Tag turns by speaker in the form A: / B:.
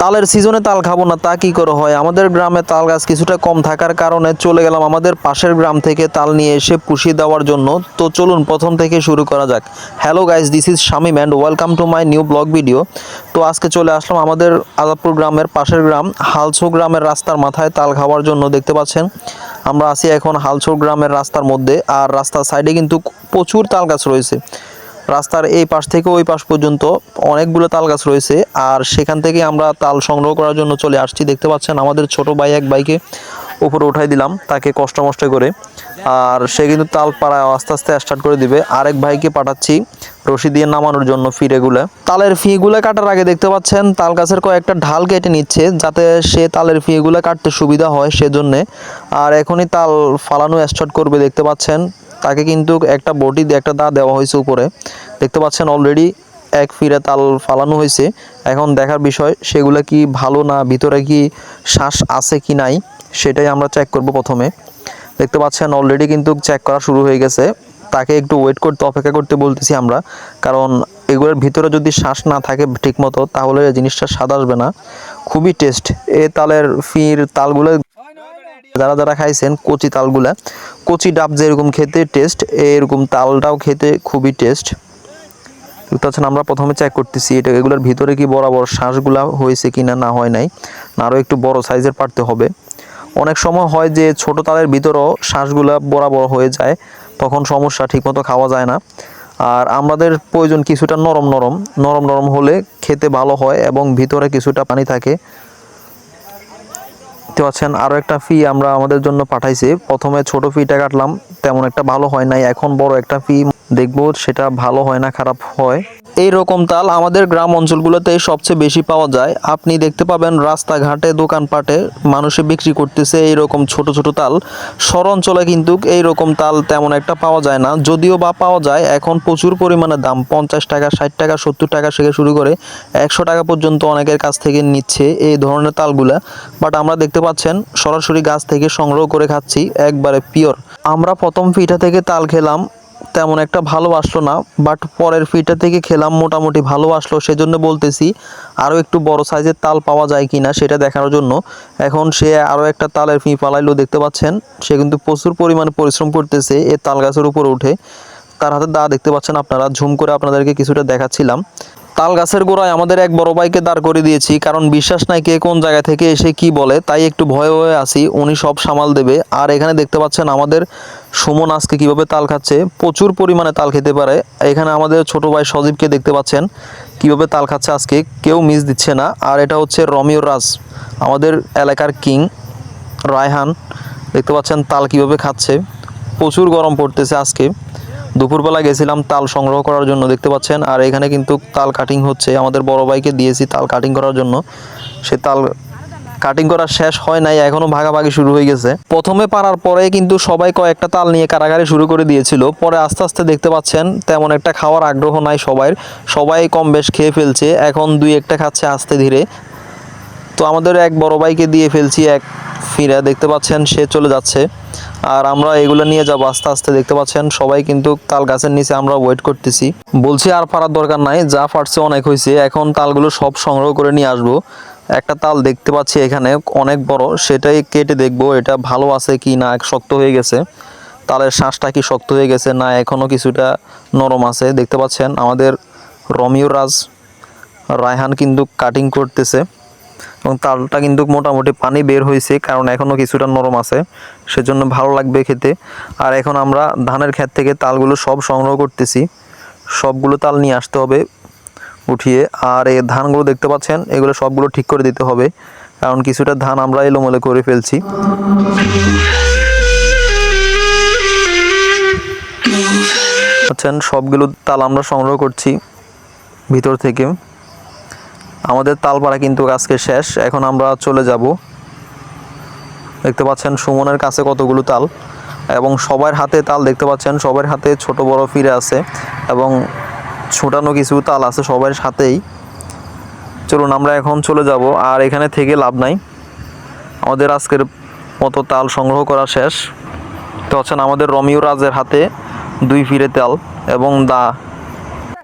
A: তালের সিজনে তাল খাব না, তা কি করে হয়? আমাদের গ্রামে তাল গাছ কিছুটা কম থাকার কারণে চলে গেলাম আমাদের পাশের গ্রাম থেকে তাল নিয়ে এসে পুষিয়ে দেওয়ার জন্য। তো চলুন প্রথম থেকে শুরু করা যাক। Hello guys this is Shamim and welcome to my new vlog video তো আজকে চলে আসলাম আমাদের আজাদপুর গ্রামের পাশের গ্রাম হালসো গ্রামের রাস্তার মাথায় তাল খাওয়ার জন্য দেখতে পাচ্ছেন। আমরা আছি এখন হালসো গ্রামের রাস্তার মধ্যে, আর রাস্তার সাইডে কিন্তু প্রচুর তাল গাছ রয়েছে। রাস্তার এই পাশ থেকে ওই পাশ পর্যন্ত অনেকগুলো তাল গাছ রয়েছে, আর সেখান থেকে আমরা তাল সংগ্রহ করার জন্য চলে আসছি। দেখতে পাচ্ছেন, আমাদের ছোট ভাই এক বাইকে উপরে উঠাই দিলাম, তাকে কষ্ট মষ্ট করে। আর সে কিন্তু তাল পাড়া আস্তে আস্তে স্টার্ট করে দিবে। আরেক ভাইকে পাঠাচ্ছি রশি দিয়ে নামানোর জন্য ফিরেগুলো। তালের ফিগুলো কাটার আগে দেখতে পাচ্ছেন তাল গাছের কয়েকটা ঢাল কেটে নিচ্ছে, যাতে সে তালের ফিগুলো কাটতে সুবিধা হয় সেজন্যে। আর এখনই তাল ফালানো স্টার্ট করবে, দেখতে পাচ্ছেন। তাকে কিন্তু একটা বডি একটা দা দেওয়া হয়েছে উপরে। দেখতে পাচ্ছেন অলরেডি এক ফিরে তাল ফালানো হয়েছে। এখন দেখার বিষয়, সেগুলো কি ভালো না, ভিতরে কি শ্বাস আছে কি নাই, সেটাই আমরা চেক করব প্রথমে। দেখতে পাচ্ছেন অলরেডি কিন্তু চেক করা শুরু হয়ে গেছে। তাকে একটু ওয়েট করতে, অপেক্ষা করতে বলতেছি আমরা। কারণ এগুলোর ভিতরে যদি শ্বাস না থাকে ঠিকমতো, তাহলে জিনিসটা স্বাদ আসবে না। খুবই টেস্ট এ তালের ফির তালগুলো যারা যারা খাইছেন কচি তালগুলা, কচি ডাব যেরকম খেতে টেস্ট এরকম তালটাও খেতে খুবই টেস্ট পাচ্ছেন, আমরা প্রথমে চেক করতেছি এটা এগুলোর ভিতরে কি বরাবর শ্বাসগুলা হয়েছে কি না হয় নাই। না আরও একটু বড় সাইজের পারতে হবে। অনেক সময় হয় যে ছোট তালের ভিতরেও শ্বাসগুলা বরাবর হয়ে যায়, তখন সমস্যা ঠিকমতো খাওয়া যায় না। আর আমাদের প্রয়োজন কিছুটা নরম নরম নরম নরম হলে খেতে ভালো হয় এবং ভিতরে কিছুটা পানি থাকে। দেখতে পাচ্ছেন আরও একটা ফি আমরা আমাদের জন্য পাঠাইছি। প্রথমে ছোট ফিটা কাটলাম, তেমন একটা ভালো হয় নাই। এখন বড় একটা ফি দেখব, সেটা ভালো হয় না, খারাপ হয়। এই রকম তাল আমাদের গ্রাম অঞ্চলগুলোতে সবচেয়ে বেশি পাওয়া যায়। আপনি দেখতে পাবেন রাস্তাঘাটে, দোকানপাটে মানুষে বিক্রি করতেছে এই রকম ছোট ছোট তাল। শহর অঞ্চলে কিন্তু এই রকম তাল তেমন একটা পাওয়া যায় না। যদিও বা পাওয়া যায়, এখন প্রচুর পরিমাণে দাম, পঞ্চাশ টাকা, ষাট টাকা, সত্তর টাকা থেকে শুরু করে একশো টাকা পর্যন্ত অনেকের কাছ থেকে নিচ্ছে এই ধরনের তালগুলা। বাট আমরা দেখতে পাচ্ছেন, সরাসরি গাছ থেকে সংগ্রহ করে খাচ্ছি, একবারে পিওর। আমরা প্রথম পিঠা থেকে তাল খেলাম তেমন একটা ভালো আসলো না বাট পরের ফিটা থেকে খেলাম মোটামুটি ভালো আসলো, সেজন্য বলতেছি আরও একটু বড় সাইজের তাল পাওয়া যায় কিনা সেটা দেখানোর জন্য। এখন সে আরও একটা তালের ফি পালাইলো, দেখতে পাচ্ছেন? সে কিন্তু প্রচুর পরিমাণে পরিশ্রম করতেছে এ তাল গাছের উপরে উঠে। তার হাতে দা দেখতে পাচ্ছেন আপনারা, ঝুম করে আপনাদেরকে কিছুটা দেখাচ্ছিলাম। তাল গাছের গোড়ায় আমাদের এক বড় ভাইকে দাঁড় করে দিয়েছি, কারণ বিশ্বাস নাই কে কোন জায়গা থেকে এসে কি বলে, তাই একটু ভয়ে ভয়ে আছি, উনি সব সামাল দেবে। আর এখানে দেখতে পাচ্ছেন আমাদের সুমন আজকে কীভাবে তাল খাচ্ছে, প্রচুর পরিমাণে তাল খেতে পারে। এখানে আমাদের ছোট ভাই সজীবকে দেখতে পাচ্ছেন কীভাবে তাল খাচ্ছে আজকে, কেউ মিস দিচ্ছে না। আর এটা হচ্ছে রমিও রাজ, আমাদের এলাকার কিং, রায়হান। দেখতে পাচ্ছেন তাল কীভাবে খাচ্ছে, প্রচুর গরম পড়তেছে আজকে। দুপুরবেলা গেছিলাম তাল সংগ্রহ করার জন্য, দেখতে পাচ্ছেন? আর এখানে কিন্তু তাল কাটিং হচ্ছে। আমাদের বড় ভাইকে দিয়েছি তাল কাটিং করার জন্য। সে তাল কাটিং করা শেষ হয় নাই, এখনও ভাগাভাগি শুরু হয়ে গেছে। প্রথমে পারার পরে কিন্তু সবাই কয়েকটা তাল নিয়ে কারাগারি শুরু করে দিয়েছিল। পরে আস্তে আস্তে দেখতে পাচ্ছেন, তেমন একটা খাওয়ার আগ্রহ নাই সবাই সবাই কম বেশ খেয়ে ফেলছে, এখন দুই একটা খাচ্ছে আস্তে ধীরে। তো আমাদের এক বড় ভাইকে দিয়ে ফেলছি, এক ফিরা দেখতে পাচ্ছেন, সে চলে যাচ্ছে। আর আমরা এগুলো নিয়ে যাব, আস্তে আস্তে দেখতে পাচ্ছেন, সবাই কিন্তু তাল গাছের নিচে আমরা ওয়েট করতেছি। বলছি আর পারার দরকার নাই, যা ফাটছে অনেক হয়েছে, এখন তালগুলো সব সংগ্রহ করে নিয়ে আসব। একটা তাল দেখতে পাচ্ছি এখানে, অনেক বড়, সেটাই কেটে দেখব, এটা ভালো আছে কি না, শক্ত হয়ে গেছে। তালের শ্বাসটা কি শক্ত হয়ে গেছে না এখনও কিছুটা নরম আছে, দেখতে পাচ্ছেন, আমাদের রমিও রাজ, রায়হান কিন্তু কাটিং করতেছে। এবং তালটা কিন্তু মোটামুটি পানি বের হয়েছে, কারণ এখনও কিছুটা নরম আছে, সেজন্য ভালো লাগবে খেতে। আর এখন আমরা ধানের ক্ষেত থেকে তালগুলো সব সংগ্রহ করতেছি। সবগুলো তাল নিয়ে আসতে হবে উঠিয়ে, আর এই ধানগুলো দেখতে পাচ্ছেন, এগুলো সবগুলো ঠিক করে দিতে হবে, কারণ কিছুটা ধান আমরা এলোমেলো করে ফেলছি। পাচ্ছেন সবগুলো তাল আমরা সংগ্রহ করছি ভিতর থেকে। আমাদের তালপাড়া কিন্তু আজকে শেষ। এখন আমরা চলে যাব। দেখতে পাচ্ছেন সুমনের কাছে কতগুলো তাল এবং সবার হাতে তাল দেখতে পাচ্ছেন, সবার হাতে ছোট বড় ফিরে আছে এবং ছোটানো কিছু তাল আছে সবার সাথেই চলুন আমরা এখন চলে যাব আর এখানে থেকে লাভ নাই। আমাদের আজকের মতো তাল সংগ্রহ করা শেষ। তো হচ্ছেন আমাদের রমিও রাজের হাতে দুই ফিরে তাল এবং দা